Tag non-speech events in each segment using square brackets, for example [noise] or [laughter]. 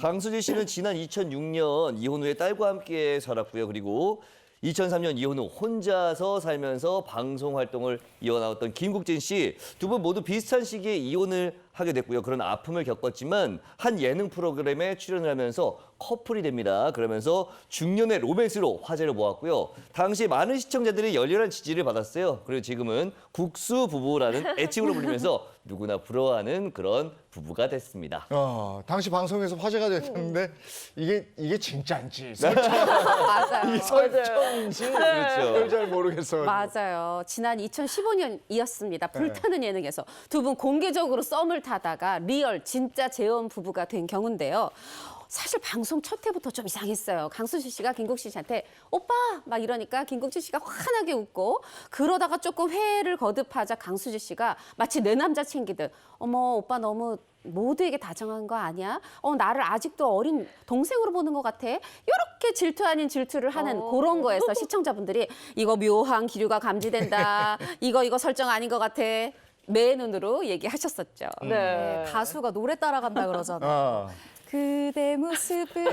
강수지 씨는 지난 2006년 이혼 후에 딸과 함께 살았고요. 그리고 2003년 이혼 후 혼자서 살면서 방송 활동을 이어나왔던 김국진 씨 두 분 모두 비슷한 시기에 이혼을 하게 됐고요. 그런 아픔을 겪었지만 한 예능 프로그램에 출연을 하면서 커플이 됩니다. 그러면서 중년의 로맨스로 화제를 모았고요. 당시 많은 시청자들이 열렬한 지지를 받았어요. 그리고 지금은 국수 부부라는 [laughs] 애칭으로 불리면서 누구나 부러워하는 그런 부부가 됐습니다. 어, 당시 방송에서 화제가 됐는데 이게 이게 진짜인지 [laughs] 맞아요. 이 설정인지 그렇죠. 그걸 잘 모르겠어요. 맞아요. 지난 2015년이었습니다. 불타는 예능에서 두 분 공개적으로 썸을 타다가 리얼 진짜 재혼 부부가 된 경우인데요. 사실 방송 첫 해부터 좀 이상했어요. 강수지 씨가 김국진 씨한테 오빠 막 이러니까 김국진 씨가 환하게 웃고 그러다가 조금 회를 거듭하자 강수지 씨가 마치 내 남자 챙기듯 어머 오빠 너무 모두에게 다정한 거 아니야? 어 나를 아직도 어린 동생으로 보는 것 같아. 이렇게 질투 아닌 질투를 하는 그런 거에서 시청자분들이 이거 묘한 기류가 감지된다. [laughs] 이거 이거 설정 아닌 것 같아. 매 눈으로 얘기하셨었죠. 네. 가수가 노래 따라간다 그러잖아요. 아, 그대 모습을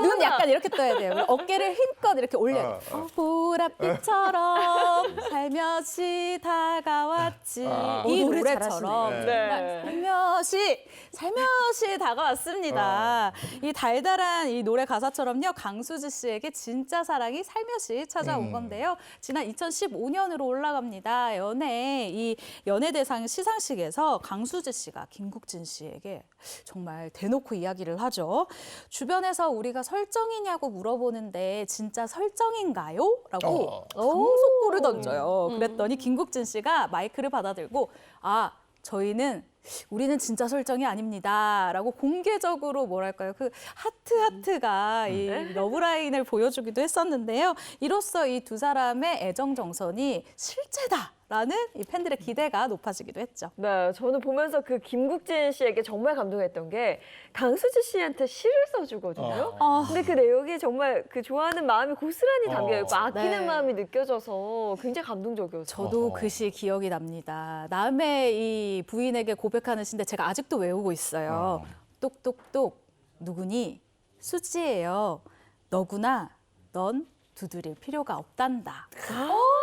눈 약간 이렇게 떠야 돼요. 어깨를 힘껏 이렇게 올려요. 어, 보랏빛처럼 [laughs] 살며시 다가왔지. 아. 이 오, 노래 노래처럼 잘하시네. 정말 살며시 살며시 다가왔습니다. 이 달달한 이 노래 가사처럼요. 강수지 씨에게 진짜 사랑이 살며시 찾아온 건데요. 지난 2015년으로 올라갑니다. 연애 이 연예대상 시상식에서 강수지 씨가 김국진 씨에게 정말 대놓고 이야기 를 하죠. 주변에서 우리가 설정이냐고 물어보는데 진짜 설정인가요? 라고 어. 강속구를 던져요. 그랬더니 김국진 씨가 마이크를 받아들고 아 저희는 우리는 진짜 설정이 아닙니다라고 공개적으로 뭐랄까요 그 하트 하트가 이 러브라인을 보여주기도 했었는데요. 이로써 이 두 사람의 애정 정선이 실제다 라는 이 팬들의 기대가 높아지기도 했죠. 네, 저는 보면서 그 김국진 씨에게 정말 감동했던 게 강수지 씨한테 시를 써주거든요. 어. 근데 그 내용이 정말 그 좋아하는 마음이 고스란히 담겨 있고 어. 아끼는 네. 마음이 느껴져서 굉장히 감동적이었어요. 저도. 그 시 기억이 납니다. 남의 이 부인에게 고백하는 시인데 제가 아직도 외우고 있어요. 똑똑똑 누구니 수지예요. 너구나 넌 두드릴 필요가 없단다.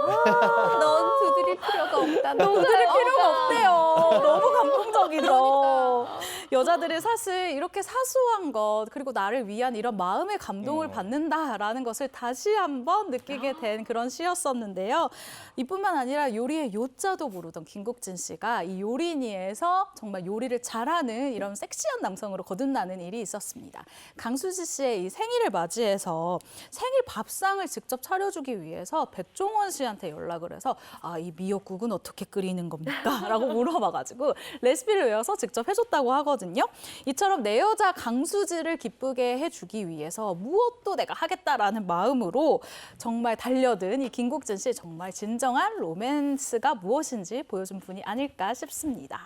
넌 두드릴 필요가 없다. 두드릴 필요가 없대요. 너무 감동적이죠. 여자들이 사실 이렇게 사소한 것 그리고 나를 위한 이런 마음의 감동을 받는다라는 것을 다시 한번 느끼게 된 그런 시였었는데요. 이뿐만 아니라 요리의 요자도 모르던 김국진 씨가 이 요리니에서 정말 요리를 잘하는 이런 섹시한 남성으로 거듭나는 일이 있었습니다. 강수지 씨의 이 생일을 맞이해서 생일 밥상을 직접 차려주기 위해서 백종원 씨한테 연락을 해서 아 이 미역국은 어떻게 끓이는 겁니까? 라고 물어봐가지고 레시피를 외워서 직접 해줬다고 하거든요. 이처럼 내 여자 강수지를 기쁘게 해주기 위해서 무엇도 내가 하겠다라는 마음으로 정말 달려든 이 김국진 씨 정말 진정한 로맨스가 무엇인지 보여준 분이 아닐까 싶습니다.